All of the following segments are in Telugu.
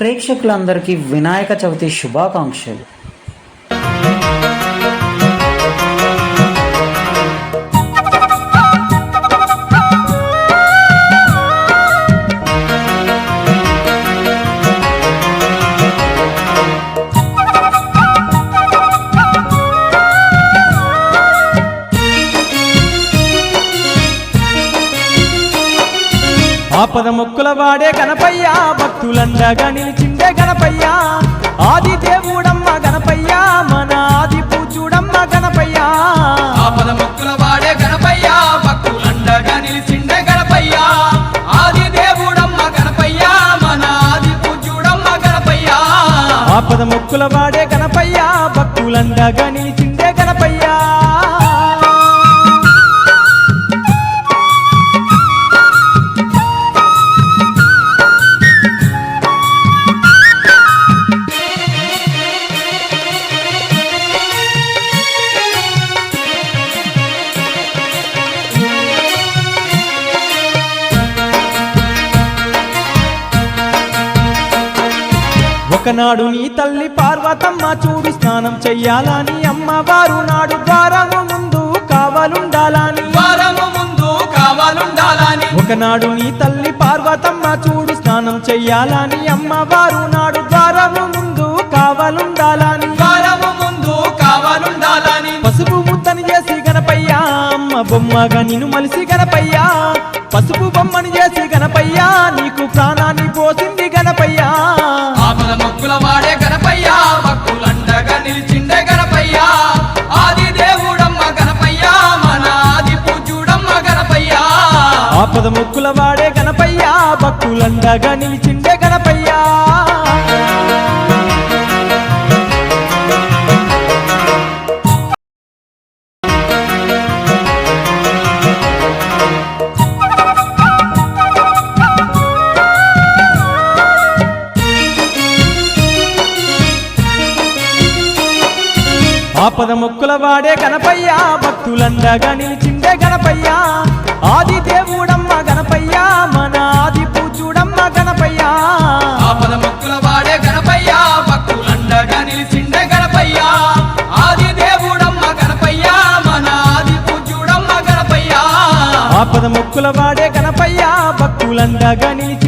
ప్రేక్షకులందరికీ వినాయక చవితి శుభాకాంక్షలు. ఆపద మొక్కుల వాడే గణపయ్య భక్తులండగా నిలిచిండే గణపయ్య. ఆది దేవుడమ్మ గణపయ్య మన ఆది పూజుడమ్మ గణపయ్య. ఆపద మొక్కుల వాడే గణపయ్య భక్తులండగా నిలిచిండే గణపయ్య. ఆది దేవుడమ్మ గణపయ్య మన ఆది పూజ్యుడమ్మ గణపయ్య. ఆపద మొక్కుల వాడే గణపయ్య భక్తులండగా నిలిచిండే గణపయ్య. ఒకనాడు నీ తల్లి పార్వతమ్మ చూడు స్నానం చెయ్యాలని అమ్మవారు నాడు ద్వారము ముందు కావాలుండాలని. వారము ముందు కావాలుండాలని. ఒకనాడు నీ తల్లి పార్వతమ్మ చూడు స్నానం చెయ్యాలని అమ్మవారు నాడు ద్వారము ముందు కావాలుండాలని. వారము ముందు కావాలుండాలని. పసుపు ముద్దని చేసి గణపయ్య అమ్మ బొమ్మగా నిన్ను మలిసి గణపయ్య. పసుపు బొమ్మని చేసి గణపయ్య నీకు ప్రాణాన్ని పోసింది గణపయ్య. ఆపద మొక్కుల వాడే గణపయ్య భక్తులండగా నిలిచిండే గణపయ్య. ఆది దేవుడమ్మ గణపయ్య మన ఆది పూజుడమ్మ గణపయ్య. ఆపద మొక్కుల వాడే గణపయ్య భక్తులండగా నిలిచిండే గణపయ్య. ఆపద ముక్కుల వాడే గణపయ్య భక్తులండగా నిలిచిండే గణపయ్య. ఆది దేవుడమ్మ గణపయ్య మన ఆది పూజుడమ్మ గణపయ్య. ఆపద మొక్కుల వాడే గణపయ్య భక్తులండగా నిలిచిండే గణపయ్య. ఆది దేవుడమ్మ గణపయ్య మన ఆది పూజ్యుడమ్మ గణపయ్య. ఆపద ముక్కుల వాడే గణపయ్య భక్తులండగా నిలిచిండే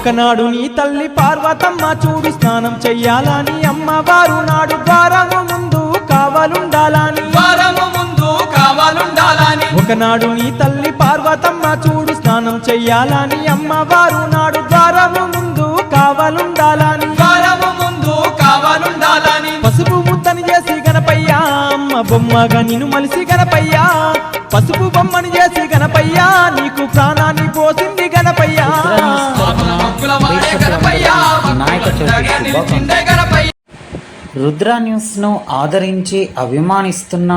ఒకనాడు నీ తల్లి పార్వతమ్మ చూడు స్నానం చెయ్యాలని అమ్మవారు నాడు ద్వారము ముందు కావాలుండాలని. వారము ముందు కావాలుండాలని. ఒకనాడు నీ తల్లి పార్వతమ్మ చూడు స్నానం చెయ్యాలని అమ్మవారు నాడు ద్వారము ముందు కావాలుండాలని. వారము ముందు కావాలుండాలని. పసుపు ముద్దని చేసి గణపయ్య అమ్మ బొమ్మగా నిన్ను మలిసి గణపయ్య. పసుపు బొమ్మని చేసి గణపయ్య నీకు ప్రాణాన్ని రుద్ర న్యూస్ను ఆదరించి అభిమానిస్తున్న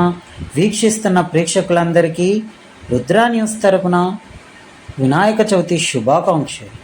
వీక్షిస్తున్న ప్రేక్షకులందరికీ రుద్ర న్యూస్ తరపున వినాయక చవితి శుభాకాంక్షలు.